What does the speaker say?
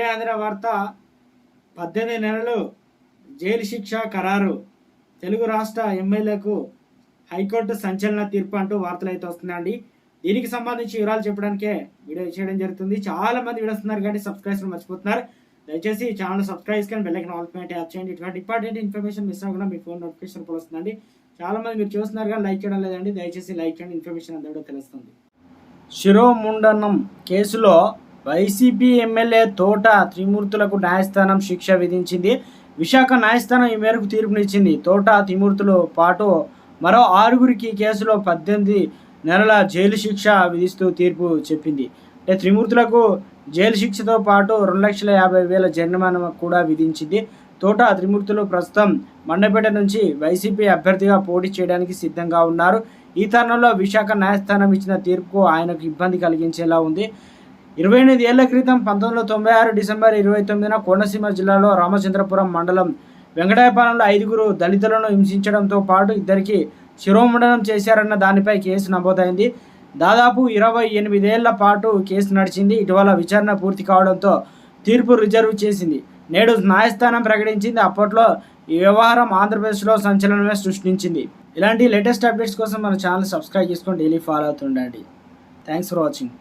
ఇప్పుడే ఆంధ్ర వార్త పద్దెనిమిది నెలలు జైలు శిక్ష ఖరారు. తెలుగు రాష్ట్ర ఎమ్మెల్యేకు హైకోర్టు సంచలన తీర్పు అంటూ వార్తలు అయితే వస్తున్నాయండి. దీనికి సంబంధించి వివరాలు చెప్పడానికే వీడియో చేయడం జరుగుతుంది. చాలా మంది వీడియోస్తున్నారు కానీ సబ్స్క్రైబ్ మర్చిపోతున్నారు. దయచేసి ఛానల్ సబ్స్క్రైబ్ కానీ బెల్లైకన్ ఆల్ యాప్ చేయండి. ఇటువంటి ఇంపార్టెంట్ ఇన్ఫర్మేషన్ మిస్ అవ్వకుండా మీ ఫోన్ నోటిఫికేషన్ కూడా వస్తుందండి. చాలా మంది మీరు చూస్తున్నారు కానీ లైక్ చేయడం లేదండి. దయచేసి లైక్ చేయండి. ఇన్ఫర్మేషన్ అందరూ తెలుస్తుంది. శిరోముండనం కేసులో వైసీపీ ఎమ్మెల్యే తోట త్రిమూర్తులకు న్యాయస్థానం శిక్ష విధించింది. విశాఖ న్యాయస్థానం ఈ మేరకు తీర్పునిచ్చింది. తోట త్రిమూర్తులు పాటు మరో ఆరుగురికి కేసులో పద్దెనిమిది నెలల జైలు శిక్ష విధిస్తూ తీర్పు చెప్పింది. అంటే త్రిమూర్తులకు జైలు శిక్షతో పాటు రెండు లక్షల యాభై వేల జరిమానా కూడా విధించింది. తోట త్రిమూర్తులు ప్రస్తుతం మండపేట నుంచి వైసీపీ అభ్యర్థిగా పోటీ చేయడానికి సిద్ధంగా ఉన్నారు. ఈ తరుణంలో విశాఖ న్యాయస్థానం ఇచ్చిన తీర్పుకు ఆయనకు ఇబ్బంది కలిగించేలా ఉంది. ఇరవై ఎనిమిది ఏళ్ళ క్రితం పంతొమ్మిది వందల తొంభై ఆరు డిసెంబర్ ఇరవై తొమ్మిదిన కోనసీమ జిల్లాలో రామచంద్రపురం మండలం వెంకటాయపాలెంలో ఐదుగురు దళితులను హింసించడంతో పాటు ఇద్దరికి శిరోముండనం చేశారన్న దానిపై కేసు నమోదైంది. దాదాపు ఇరవై ఎనిమిదేళ్ళ పాటు కేసు నడిచింది. ఇటీవల విచారణ పూర్తి కావడంతో తీర్పు రిజర్వ్ చేసింది. నేడు న్యాయస్థానం ప్రకటించింది. అప్పట్లో ఈ వ్యవహారం ఆంధ్రప్రదేశ్లో సంచలనమే సృష్టించింది. ఇలాంటి లేటెస్ట్ అప్డేట్స్ కోసం మన ఛానల్ సబ్స్క్రైబ్ చేసుకొని daily follow అవుతుండండి. Thanks for watching.